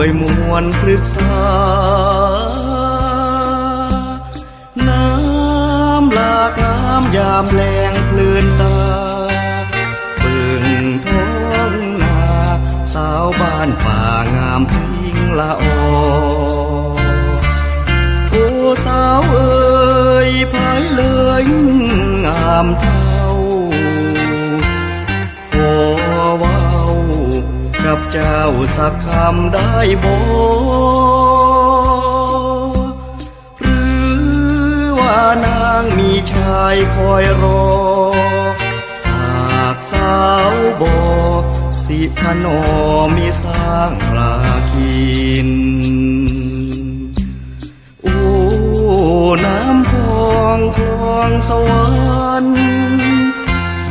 วยมวลปรึกษา น้ำหลากน้ำยามแรงเพลินตาเบิ่งท้องนาสาวบ้านป่างามพิงละอโอ้สาวเอ่ยภายเลยงามท่า เจ้าสักคำได้บ่หรือว่านางมีชายคอยรอหากสาวบอกสิพนอมีสร้างราคินโอ้น้ำพองคลองสวรรค์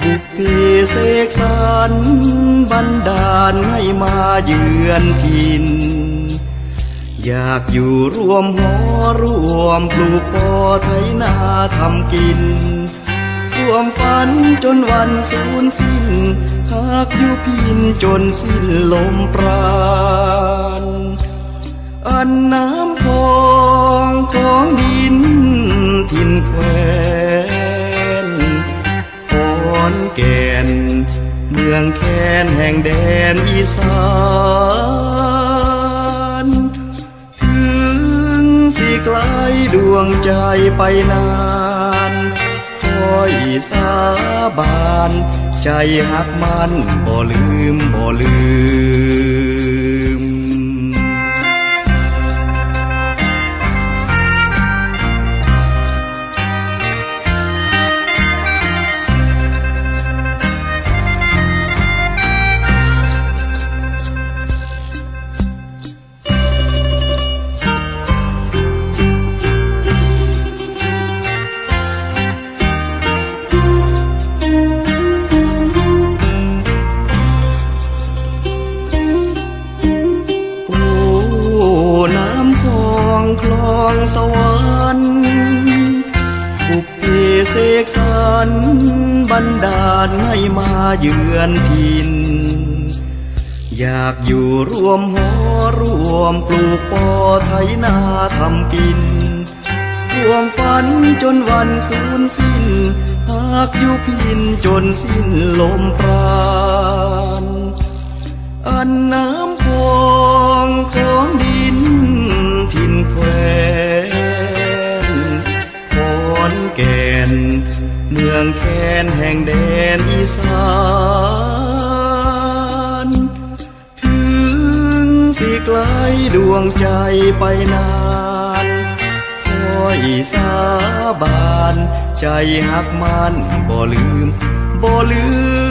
บุพเพเสก สรรบันดาลให้มาเยือนทิน อยากอยู่รวมหอรวมปลูกปอไถนาทำกินรวมฝันจนวันสูญสิ้น หากอยู่พินจนสิ้นลมปราณ อันน้ำพองของดินทินแควนขอนแก่น เมืองแคนแห่งแดนอีสานถึงสิไกลดวงใจไปนานคอยสาบาน ใจหักมันบ่ลืมบ่ลืม องสวรรค์บุพเพเสกสรรบันดาลให้มาเยือนทิน อยากอยู่ร่วมหอร่วมปลูกปอไถนาทำกินร่วมฝันจนวันสูญสิ้น หากอยู่พินจนสิ้นลมปราณอันน้ำพองของดิน องแคนแห่งแดนอีสานถึงที่ไกลดวงใจไปนานคอยสาบาน ใจหักมันบ่ลืมบ่ลืม